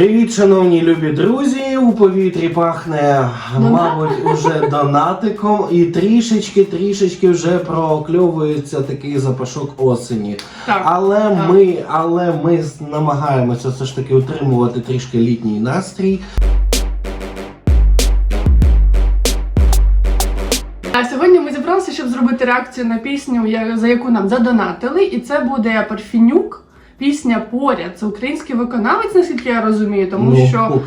Привіт, шановні любі друзі! У повітрі пахне, мабуть, уже донатиком, і трішечки, трішечки вже прокльовується такий запашок осені. Так. Але так. ми, але ми намагаємося все ж таки утримувати трішки літній настрій. А сьогодні ми зібралися, щоб зробити реакцію на пісню, я- за яку нам задонатили, і це буде Парфінюк. Пісня поряд. Це український виконавець, наскільки я розумію, тому Ну, що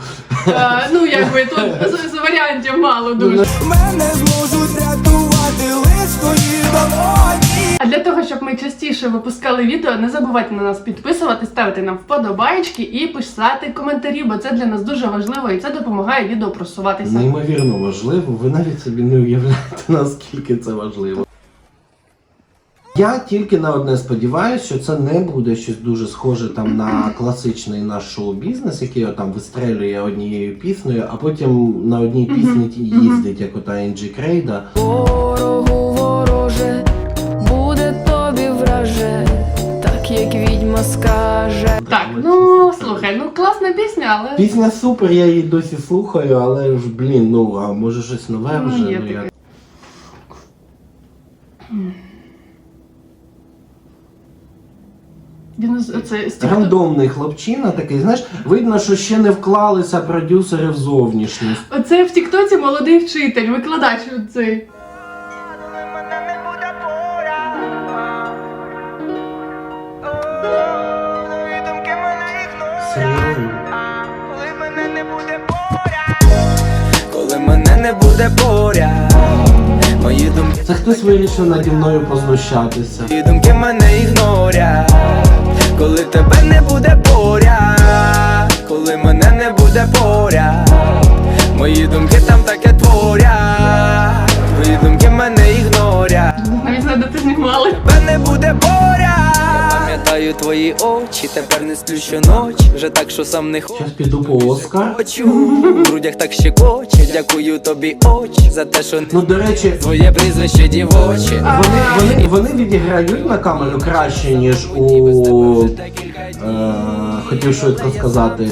е, ну якби тут з, з варіантів мало дуже. Мене зможуть рятувати лиш твої долоні. А для того, щоб ми частіше випускали відео, не забувайте на нас підписувати, ставити нам вподобайки і писати коментарі, бо це для нас дуже важливо і це допомагає відео просуватися. Неймовірно важливо, ви навіть собі не уявляєте, наскільки це важливо. Я тільки на одне сподіваюся, що це не буде щось дуже схоже там на класичний наш шоу-бізнес, який там вистрелює однією піснею, а потім на одній пісні їздить, як ота Енджі Крейда. Ворогу вороже, буде тобі враже, так як відьма скаже. Так, ну слухай, ну класна пісня, але Пісня супер, я її досі слухаю, але ж блін, ну а може щось нове Ну, вже. є Ну, я... таке. Він це Рандомний хлопчина такий, знаєш, видно, що ще не вклалися продюсери в зовнішність. Оце в Тіктоці молодий вчитель, викладач цей. Коли мене не буде поряд. Коли мене не буде. Мої думки, Це хтось вирішив наді мною познущатися. мої думки мене ігнорять. Коли тебе не буде поряд. Коли мене не буде поряд. Мої думки там таке творять. Твої очі, тепер не сплю щоночі Вже так, що сам не Зараз піду по Оскар. хочу В грудях так щекоче, дякую тобі очі За те, що Ну, до речі, твоє прізвище дівоче вони, вони, вони відіграють на камеру краще, ніж у. Е, хотів швидко сказати.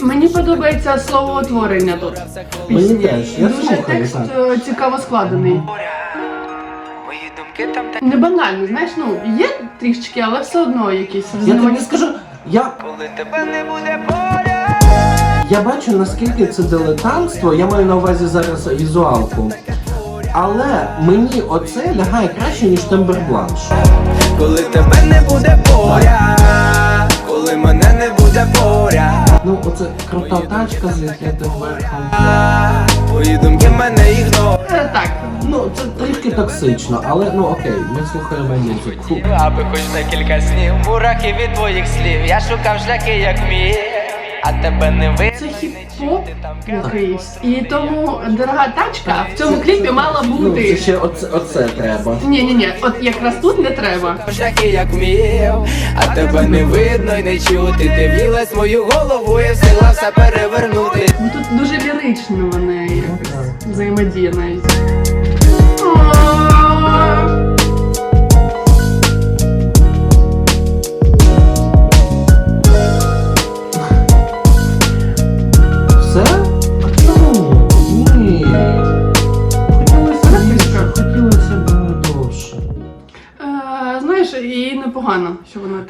Мені подобається словоутворення тут. Мені теж, я Дуже слухаю, текст так. е, цікаво складений. Не банальний, знаєш, ну є трішечки, але все одно якісь Я тобі скажу, я, Коли тебе не буде поряд я бачу, наскільки це дилетантство, я маю на увазі зараз візуалку. Але мені оце лягає краще, ніж тембербланш. Ну, крута тачка з відкритим верхом. Твої думки мене ігнорять Е, Так, Ну, це трішки токсично, але ну окей, ми слухаємо музику. Аби хоч декілька снів, мурахи від твоїх слів. Я шукав шляхи, як міг, а тебе не ви. це хіп-хоп якийсь. І тому дорога тачка в цьому кліпі мала Ну, бути. ще оце, оце треба. Ні, ні, ні, от якраз тут не треба. Жаки як вмів, а тебе не видно й не чути. Ти в'їлась мою голову і сила все перевернути. Ну, Тут дуже лірично вони якось взаємодія навіть.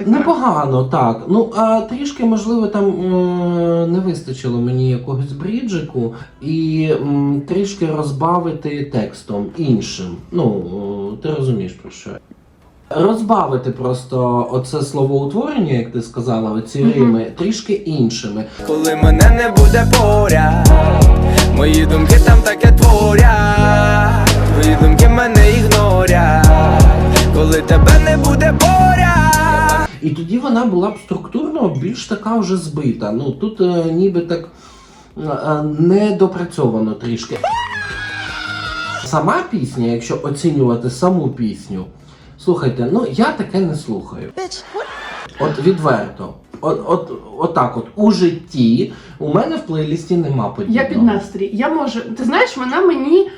Що. Непогано, так. Ну, а трішки, можливо, там е, не вистачило мені якогось бріджику і м, трішки розбавити текстом іншим. Ну, е, ти розумієш про що. я. Розбавити просто оце словоутворення, як ти сказала, оці рими, трішки іншими. Коли мене не буде поряд, мої думки там таке творять. Твої думки мене ігнорять. Коли тебе не буде поряд. І тоді вона була б структурно більш така вже збита. Ну тут е, ніби так е, е, недопрацьовано трішки. Сама пісня, якщо оцінювати саму пісню, слухайте, ну я таке не слухаю. От відверто. От, от, от так от у житті у мене в плейлісті нема подібного. Я під настрій. Я можу. Ти знаєш, вона мені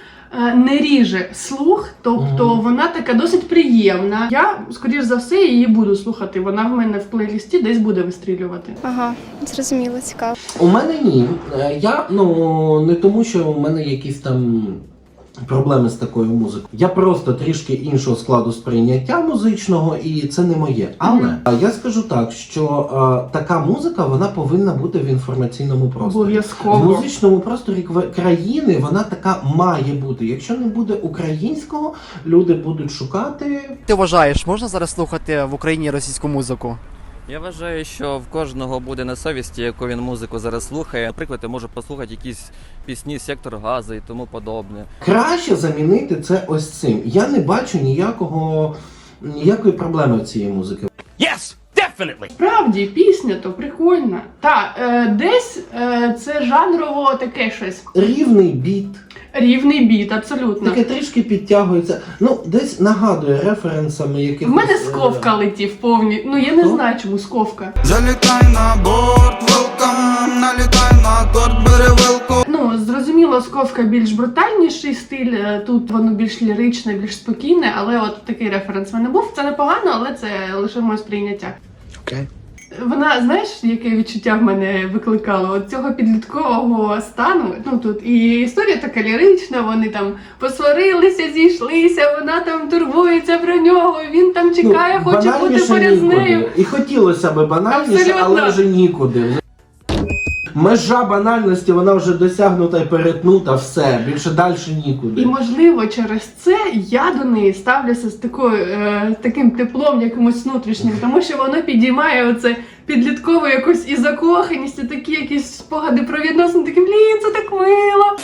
не ріже слух, тобто Мгм. вона така досить приємна. Я, скоріш за все, її буду слухати. Вона в мене в плейлісті десь буде вистрілювати. Ага, зрозуміло, цікаво. У мене ні. Е, Я ну не тому, що у мене якісь там. Проблеми з такою музикою. Я просто трішки іншого складу сприйняття музичного, і це не моє. Але Мгм. а я скажу так, що е, така музика вона повинна бути в інформаційному просторі. В музичному просторі країни вона така має бути. Якщо не буде українського, люди будуть шукати Ти вважаєш, можна зараз слухати в Україні російську музику? Я вважаю, що в кожного буде на совісті, яку він музику зараз слухає. Наприклад, я можу послухати якісь пісні сектор газу і тому подобне. Краще замінити це ось цим. Я не бачу ніякого ніякої проблеми в цієї музики. Справді, пісня то прикольна. Та е, десь е, це жанрово таке щось. Рівний біт, Рівний біт, абсолютно. таке трішки підтягується. Ну, десь нагадує референсами В якихось... мене е, сковка летів повні. Ну я не знаю, чому сковка. Залітай на борт, welcome, налітай на торт, бери вилку. Ну, зрозуміло, сковка більш брутальніший стиль. е, Тут воно більш ліричне, більш спокійне, але от такий референс в мене був. Це непогано, але це лише моє сприйняття. Окей. Вона, знаєш, яке відчуття в мене викликало от цього підліткового стану. Ну тут і історія така лірична, вони там посварилися, зійшлися, вона там турбується про нього, він там чекає, ну, хоче бути поряд з нею. І хотілося б банальніше, Абсолютно. але вже нікуди. Межа банальності вона вже досягнута і перетнута, все, більше далі нікуди. І можливо через це я до неї ставлюся з такою е, таким теплом, якимось внутрішнім, тому що воно підіймає оце підліткову якусь і закоханість, і такі якісь спогади про відносини, такі блін, це так мило.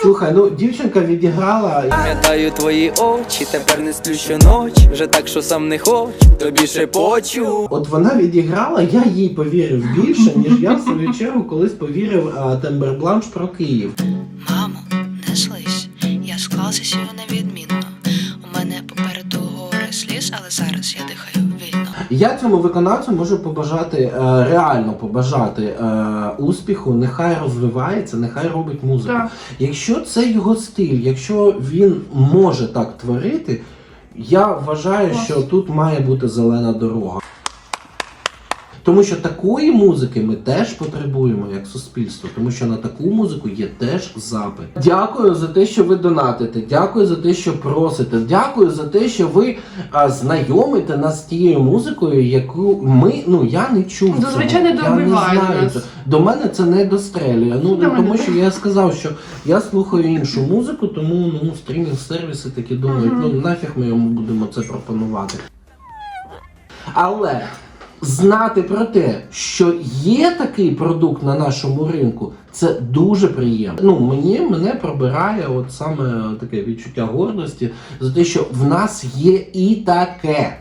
Слухай, ну дівчинка відіграла. Пам'ятаю твої очі, тепер не сплю щоночі, вже так, що сам не хочу, тобі шепочу. От вона відіграла, я їй повірив більше, ніж я в свою чергу колись повірив а, Тембербланш про Київ. Мамо, не злись, я склався сьогодні відмінно. У мене попереду гори сліз, але зараз я дихаю. Я цьому виконавцю можу побажати е, реально побажати е, успіху. Нехай розвивається, нехай робить музику. Так. Якщо це його стиль, якщо він може так творити, я вважаю, що тут має бути зелена дорога. Тому що такої музики ми теж потребуємо як суспільство, тому що на таку музику є теж запит. Дякую за те, що ви донатите. Дякую за те, що просите. Дякую за те, що ви а, знайомите нас з тією музикою, яку ми ну я не чув. Ну, цього. звичайно, не нас. До мене це не дострелює. Ну До тому що я сказав, що я слухаю іншу музику, тому ну стрімінг сервіси такі думають, Мгм. ну нафіг ми йому будемо це пропонувати. Але знати про те, що є такий продукт на нашому ринку, це дуже приємно. Ну мені мене пробирає от саме таке відчуття гордості за те, що в нас є і таке.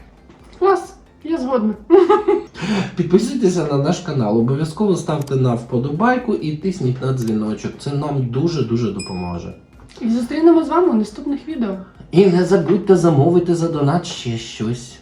Клас, я згодна. Підписуйтеся на наш канал, обов'язково ставте на вподобайку і тисніть на дзвіночок. Це нам дуже дуже допоможе. І зустрінемо з вами у наступних відео. І не забудьте замовити за донат ще щось.